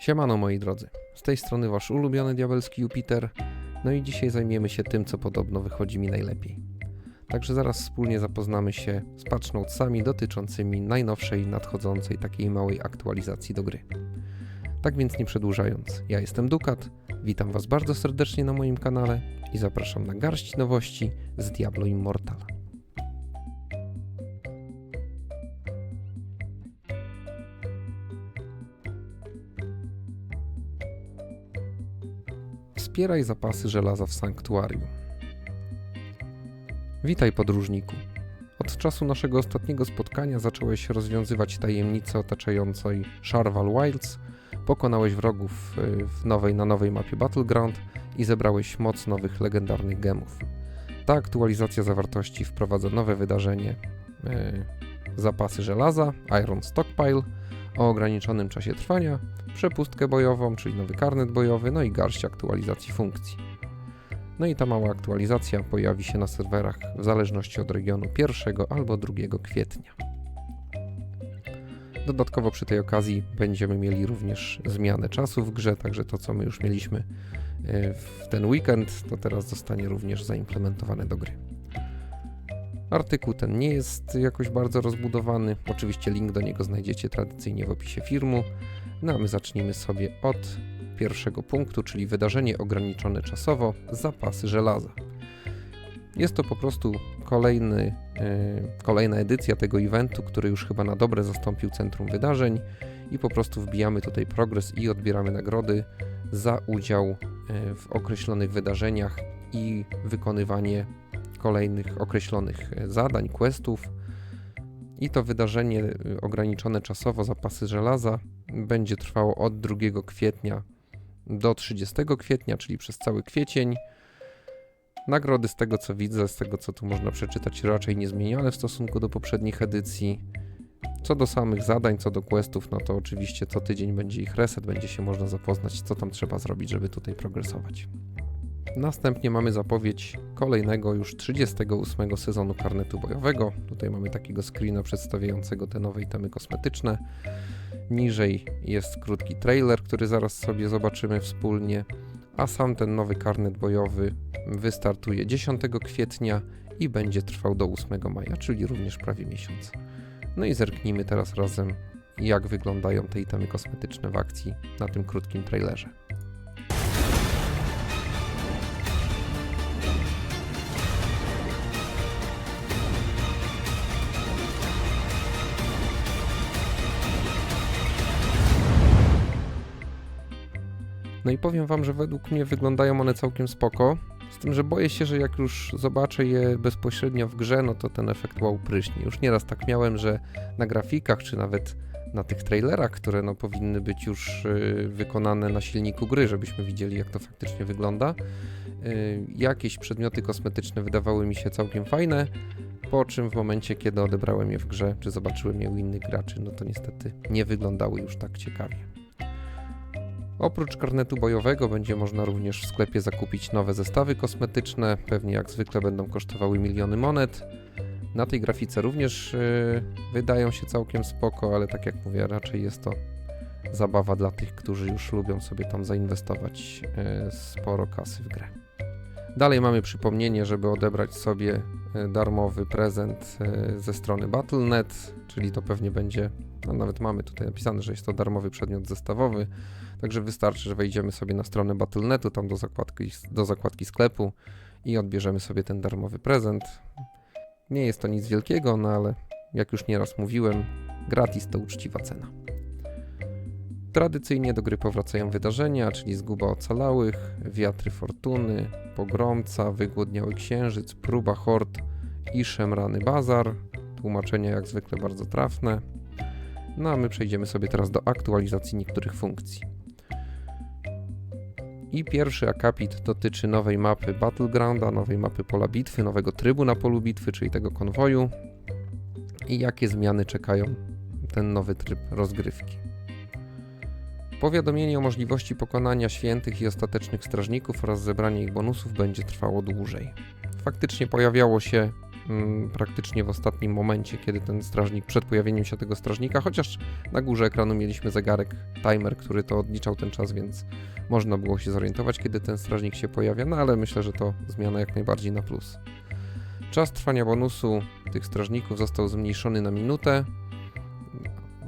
Siemano moi drodzy, z tej strony wasz ulubiony diabelski Jupiter, no i dzisiaj zajmiemy się tym, co podobno wychodzi mi najlepiej. Także zaraz wspólnie zapoznamy się z patch notesami dotyczącymi najnowszej, nadchodzącej takiej małej aktualizacji do gry. Tak więc nie przedłużając, ja jestem Dukat, witam was bardzo serdecznie na moim kanale i zapraszam na garść nowości z Diablo Immortal. Wspieraj zapasy żelaza w sanktuarium. Witaj podróżniku. Od czasu naszego ostatniego spotkania zacząłeś rozwiązywać tajemnice otaczającej Sharval Wilds, pokonałeś wrogów y, w nowej, na nowej mapie Battleground i zebrałeś moc nowych legendarnych gemów. Ta aktualizacja zawartości wprowadza nowe wydarzenie y, zapasy żelaza, Iron Stockpile, o ograniczonym czasie trwania, przepustkę bojową, czyli nowy karnet bojowy, no i garść aktualizacji funkcji. No i ta mała aktualizacja pojawi się na serwerach w zależności od regionu 1 albo 2 kwietnia. Dodatkowo przy tej okazji będziemy mieli również zmianę czasu w grze, także to co my już mieliśmy e, w ten weekend, to teraz zostanie również zaimplementowane do gry. Artykuł ten nie jest jakoś bardzo rozbudowany. Oczywiście link do niego znajdziecie tradycyjnie w opisie filmu. No a my zacznijmy sobie od pierwszego punktu, czyli wydarzenie ograniczone czasowo zapasy żelaza. Jest to po prostu kolejny, yy, kolejna edycja tego eventu, który już chyba na dobre zastąpił centrum wydarzeń i po prostu wbijamy tutaj progres i odbieramy nagrody za udział yy, w określonych wydarzeniach i wykonywanie kolejnych określonych e, zadań, questów. I to wydarzenie y, ograniczone czasowo zapasy żelaza będzie trwało od 2 kwietnia do 30 kwietnia, czyli przez cały kwiecień. Nagrody z tego co widzę, z tego co tu można przeczytać, raczej niezmienione w stosunku do poprzednich edycji. Co do samych zadań, co do questów, no to oczywiście co tydzień będzie ich reset, będzie się można zapoznać, co tam trzeba zrobić, żeby tutaj progresować. Następnie mamy zapowiedź kolejnego już 38 sezonu karnetu bojowego. Tutaj mamy takiego screena przedstawiającego te nowe itemy kosmetyczne. Niżej jest krótki trailer, który zaraz sobie zobaczymy wspólnie. A sam ten nowy karnet bojowy wystartuje 10 kwietnia i będzie trwał do 8 maja, czyli również prawie miesiąc. No i zerknijmy teraz razem, jak wyglądają te itemy kosmetyczne w akcji na tym krótkim trailerze. No i powiem wam, że według mnie wyglądają one całkiem spoko. Z tym, że boję się, że jak już zobaczę je bezpośrednio w grze, no to ten efekt wow pryśnie. Już nieraz tak miałem, że na grafikach, czy nawet na tych trailerach, które no powinny być już y, wykonane na silniku gry, żebyśmy widzieli jak to faktycznie wygląda, y, jakieś przedmioty kosmetyczne wydawały mi się całkiem fajne, po czym w momencie, kiedy odebrałem je w grze, czy zobaczyłem je u innych graczy, no to niestety nie wyglądały już tak ciekawie. Oprócz karnetu bojowego będzie można również w sklepie zakupić nowe zestawy kosmetyczne, pewnie jak zwykle będą kosztowały miliony monet. Na tej grafice również yy, wydają się całkiem spoko, ale tak jak mówię, raczej jest to zabawa dla tych, którzy już lubią sobie tam zainwestować yy, sporo kasy w grę. Dalej mamy przypomnienie, żeby odebrać sobie yy, darmowy prezent yy, ze strony Battle.net, czyli to pewnie będzie, no nawet mamy tutaj napisane, że jest to darmowy przedmiot zestawowy, także wystarczy, że wejdziemy sobie na stronę Battle.netu, tam do zakładki, do zakładki sklepu i odbierzemy sobie ten darmowy prezent. Nie jest to nic wielkiego, no ale jak już nieraz mówiłem, gratis to uczciwa cena. Tradycyjnie do gry powracają wydarzenia, czyli zguba ocalałych, wiatry fortuny, pogromca, wygłodniały księżyc, próba hord i szemrany bazar. Tłumaczenia jak zwykle bardzo trafne. No a my przejdziemy sobie teraz do aktualizacji niektórych funkcji. I pierwszy akapit dotyczy nowej mapy Battlegrounda, nowej mapy pola bitwy, nowego trybu na polu bitwy, czyli tego konwoju. I jakie zmiany czekają ten nowy tryb rozgrywki. Powiadomienie o możliwości pokonania świętych i ostatecznych strażników oraz zebranie ich bonusów będzie trwało dłużej. Faktycznie pojawiało się praktycznie w ostatnim momencie, kiedy ten strażnik, przed pojawieniem się tego strażnika, chociaż na górze ekranu mieliśmy zegarek, timer, który to odliczał ten czas, więc można było się zorientować, kiedy ten strażnik się pojawia, no ale myślę, że to zmiana jak najbardziej na plus. Czas trwania bonusu tych strażników został zmniejszony na minutę,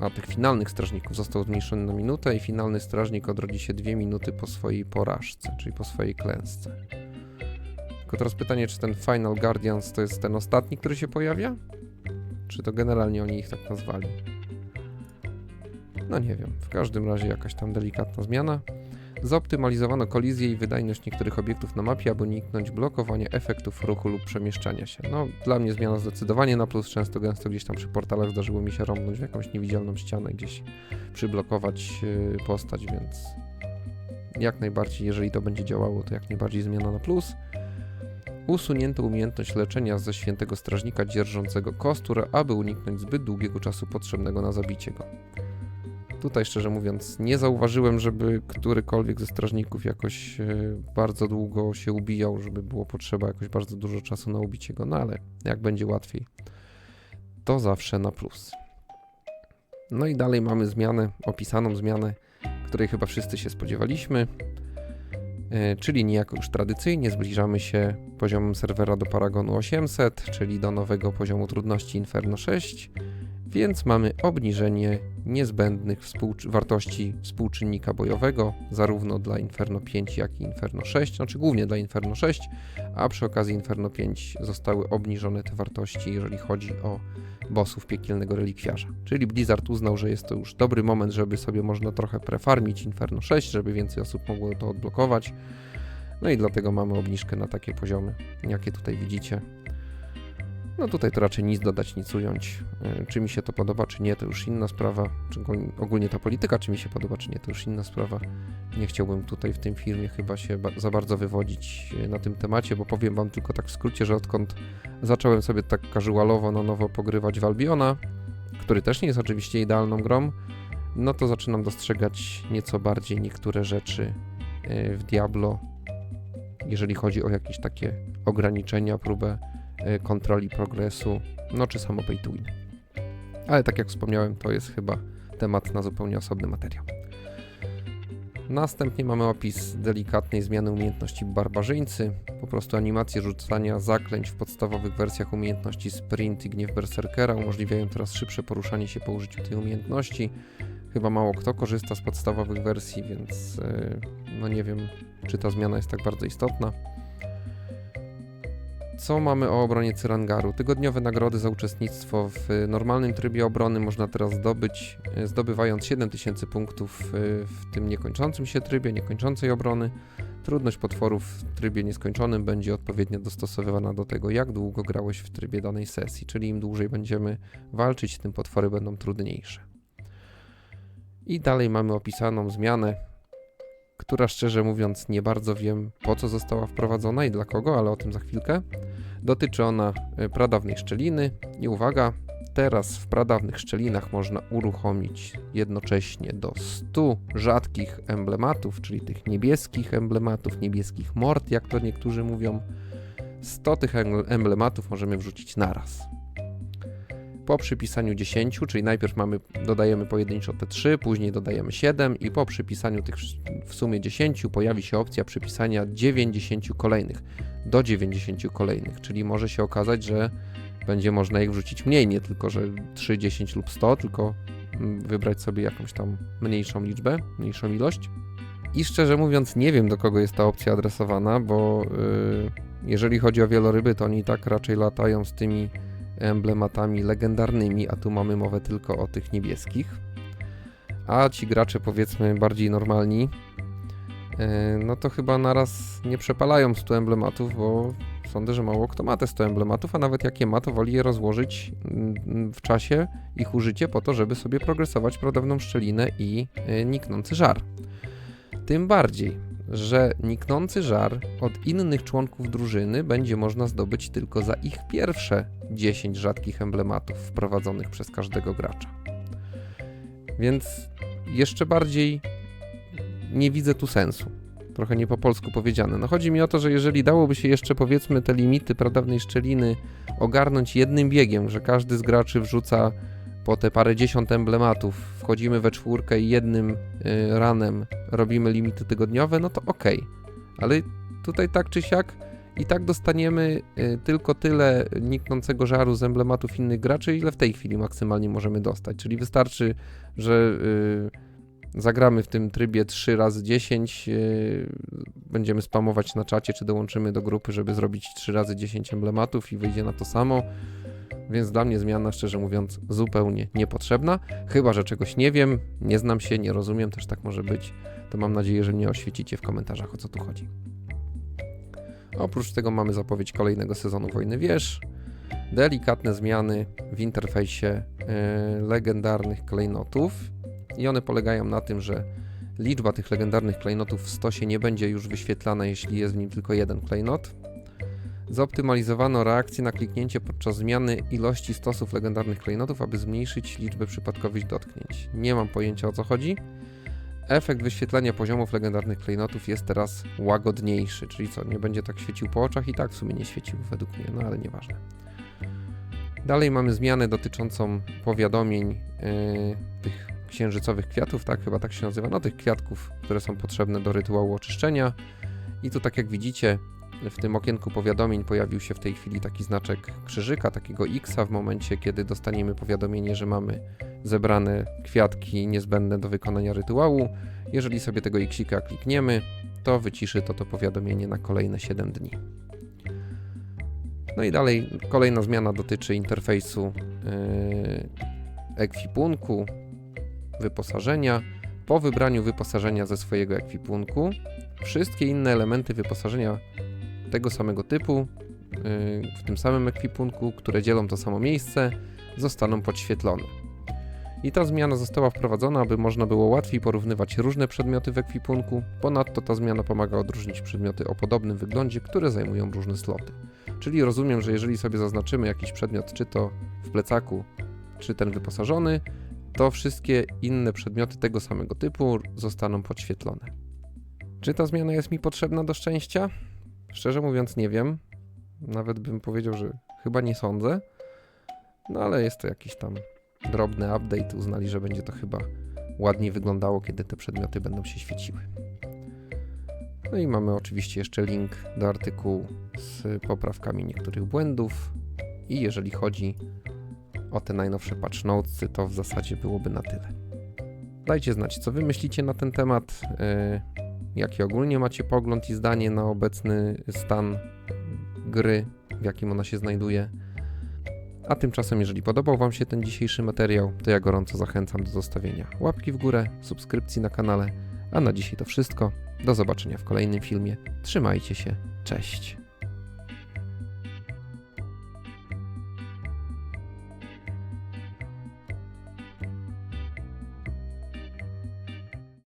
a tych finalnych strażników został zmniejszony na minutę i finalny strażnik odrodzi się dwie minuty po swojej porażce, czyli po swojej klęsce. Tylko teraz pytanie, czy ten Final Guardians to jest ten ostatni, który się pojawia? Czy to generalnie oni ich tak nazwali? No nie wiem, w każdym razie jakaś tam delikatna zmiana. Zaoptymalizowano kolizję i wydajność niektórych obiektów na mapie, aby uniknąć blokowania efektów ruchu lub przemieszczania się. No, dla mnie zmiana zdecydowanie na plus. Często gęsto gdzieś tam przy portalach zdarzyło mi się rąbnąć w jakąś niewidzialną ścianę, gdzieś przyblokować yy, postać, więc jak najbardziej, jeżeli to będzie działało, to jak najbardziej zmiana na plus. Usunięto umiejętność leczenia ze świętego strażnika dzierżącego kostur, aby uniknąć zbyt długiego czasu potrzebnego na zabicie go. Tutaj szczerze mówiąc nie zauważyłem, żeby którykolwiek ze strażników jakoś e, bardzo długo się ubijał, żeby było potrzeba jakoś bardzo dużo czasu na ubicie go, no ale jak będzie łatwiej, to zawsze na plus. No i dalej mamy zmianę, opisaną zmianę, której chyba wszyscy się spodziewaliśmy, czyli niejako już tradycyjnie zbliżamy się poziomem serwera do Paragonu 800, czyli do nowego poziomu trudności Inferno 6, więc mamy obniżenie niezbędnych wartości współczynnika bojowego, zarówno dla Inferno 5, jak i Inferno 6, znaczy głównie dla Inferno 6, a przy okazji Inferno 5 zostały obniżone te wartości, jeżeli chodzi o bossów piekielnego relikwiarza. Czyli Blizzard uznał, że jest to już dobry moment, żeby sobie można trochę prefarmić Inferno 6, żeby więcej osób mogło to odblokować. No i dlatego mamy obniżkę na takie poziomy, jakie tutaj widzicie. No tutaj to raczej nic dodać, nic ująć. Czy mi się to podoba, czy nie, to już inna sprawa. Czy ogólnie- ta polityka, czy mi się podoba, czy nie, to już inna sprawa. Nie chciałbym tutaj w tym filmie chyba się ba- za bardzo wywodzić e, na tym temacie, bo powiem wam tylko tak w skrócie, że odkąd zacząłem sobie tak casualowo na nowo pogrywać w Albiona, który też nie jest oczywiście idealną grą, no to zaczynam dostrzegać nieco bardziej niektóre rzeczy e, w Diablo, jeżeli chodzi o jakieś takie ograniczenia, próbę kontroli progresu, no czy samo pay to win. Ale tak jak wspomniałem, to jest chyba temat na zupełnie osobny materiał. Następnie mamy opis delikatnej zmiany umiejętności barbarzyńcy, po prostu animacje rzucania zaklęć w podstawowych wersjach umiejętności Sprint i Gniew Berserkera umożliwiają teraz szybsze poruszanie się po użyciu tej umiejętności. Chyba mało kto korzysta z podstawowych wersji, więc yy, no nie wiem, czy ta zmiana jest tak bardzo istotna. Co mamy o obronie Cyrangaru? Tygodniowe nagrody za uczestnictwo w normalnym trybie obrony można teraz zdobyć, e, zdobywając 7000 punktów e, w tym niekończącym się trybie, niekończącej obrony. Trudność potworów w trybie nieskończonym będzie odpowiednio dostosowywana do tego, jak długo grałeś w trybie danej sesji, czyli im dłużej będziemy walczyć, tym potwory będą trudniejsze. I dalej mamy opisaną zmianę, która szczerze mówiąc nie bardzo wiem po co została wprowadzona i dla kogo, ale o tym za chwilkę. Dotyczy ona e, pradawnej szczeliny i uwaga, teraz w pradawnych szczelinach można uruchomić jednocześnie do 100 rzadkich emblematów, czyli tych niebieskich emblematów, niebieskich mord, jak to niektórzy mówią. 100 tych em- emblematów możemy wrzucić naraz. Po przypisaniu 10, czyli najpierw mamy, dodajemy pojedynczo te 3, później dodajemy 7 i po przypisaniu tych w sumie 10 pojawi się opcja przypisania 90 kolejnych, do 90 kolejnych, czyli może się okazać, że będzie można ich wrzucić mniej, nie tylko, że 3, 10 lub 100, tylko mm, wybrać sobie jakąś tam mniejszą liczbę, mniejszą ilość. I szczerze mówiąc, nie wiem do kogo jest ta opcja adresowana, bo yy, jeżeli chodzi o wieloryby, to oni i tak raczej latają z tymi emblematami legendarnymi, a tu mamy mowę tylko o tych niebieskich. A ci gracze, powiedzmy, bardziej normalni, e, no to chyba naraz nie przepalają 100 emblematów, bo sądzę, że mało kto ma te 100 emblematów, a nawet jak je ma, to woli je rozłożyć mm, w czasie ich użycie po to, żeby sobie progresować pradawną szczelinę i e, niknący żar. Tym bardziej, że niknący żar od innych członków drużyny będzie można zdobyć tylko za ich pierwsze 10 rzadkich emblematów wprowadzonych przez każdego gracza. Więc jeszcze bardziej nie widzę tu sensu. trochę nie po polsku powiedziane. No chodzi mi o to, że jeżeli dałoby się jeszcze powiedzmy te limity pradawnej szczeliny ogarnąć jednym biegiem, że każdy z graczy wrzuca po te parę dziesiąt emblematów, wchodzimy we czwórkę i jednym y, ranem robimy limity tygodniowe, no to okej. Ale tutaj tak czy siak i tak dostaniemy y, tylko tyle niknącego żaru z emblematów innych graczy, ile w tej chwili maksymalnie możemy dostać. Czyli wystarczy, że y, zagramy w tym trybie 3 razy 10, y, będziemy spamować na czacie, czy dołączymy do grupy, żeby zrobić 3 razy 10 emblematów i wyjdzie na to samo. Więc dla mnie zmiana, szczerze mówiąc, zupełnie niepotrzebna. Chyba, że czegoś nie wiem, nie znam się, nie rozumiem, też tak może być. To mam nadzieję, że mnie oświecicie w komentarzach, o co tu chodzi. Oprócz tego mamy zapowiedź kolejnego sezonu Wojny Wież, delikatne zmiany w interfejsie e, legendarnych klejnotów i one polegają na tym, że liczba tych legendarnych klejnotów w stosie nie będzie już wyświetlana, jeśli jest w nim tylko jeden klejnot. Zoptymalizowano reakcję na kliknięcie podczas zmiany ilości stosów legendarnych klejnotów, aby zmniejszyć liczbę przypadkowych dotknięć. Nie mam pojęcia o co chodzi. Efekt wyświetlania poziomów legendarnych klejnotów jest teraz łagodniejszy, czyli co, nie będzie tak świecił po oczach i tak w sumie nie świecił według mnie, no ale nieważne. Dalej mamy zmianę dotyczącą powiadomień yy, tych księżycowych kwiatów, tak chyba tak się nazywa, no tych kwiatków, które są potrzebne do rytuału oczyszczenia. I tu tak jak widzicie, w tym okienku powiadomień pojawił się w tej chwili taki znaczek krzyżyka, takiego X w momencie, kiedy dostaniemy powiadomienie, że mamy zebrane kwiatki niezbędne do wykonania rytuału. Jeżeli sobie tego Xika klikniemy, to wyciszy to to powiadomienie na kolejne 7 dni. No i dalej kolejna zmiana dotyczy interfejsu yy, ekwipunku, wyposażenia. Po wybraniu wyposażenia ze swojego ekwipunku, wszystkie inne elementy wyposażenia tego samego typu, yy, w tym samym ekwipunku, które dzielą to samo miejsce, zostaną podświetlone. I ta zmiana została wprowadzona, aby można było łatwiej porównywać różne przedmioty w ekwipunku. Ponadto ta zmiana pomaga odróżnić przedmioty o podobnym wyglądzie, które zajmują różne sloty. Czyli rozumiem, że jeżeli sobie zaznaczymy jakiś przedmiot, czy to w plecaku, czy ten wyposażony, to wszystkie inne przedmioty tego samego typu zostaną podświetlone. Czy ta zmiana jest mi potrzebna do szczęścia? Szczerze mówiąc, nie wiem. Nawet bym powiedział, że chyba nie sądzę. No ale jest to jakiś tam drobny update. Uznali, że będzie to chyba ładniej wyglądało, kiedy te przedmioty będą się świeciły. No i mamy oczywiście jeszcze link do artykułu z poprawkami niektórych błędów. I jeżeli chodzi o te najnowsze patch notesy, to w zasadzie byłoby na tyle. Dajcie znać, co wy myślicie na ten temat. Jaki ogólnie macie pogląd i zdanie na obecny stan gry, w jakim ona się znajduje. A tymczasem, jeżeli podobał Wam się ten dzisiejszy materiał, to ja gorąco zachęcam do zostawienia łapki w górę, subskrypcji na kanale. A na dzisiaj to wszystko. Do zobaczenia w kolejnym filmie. Trzymajcie się. Cześć.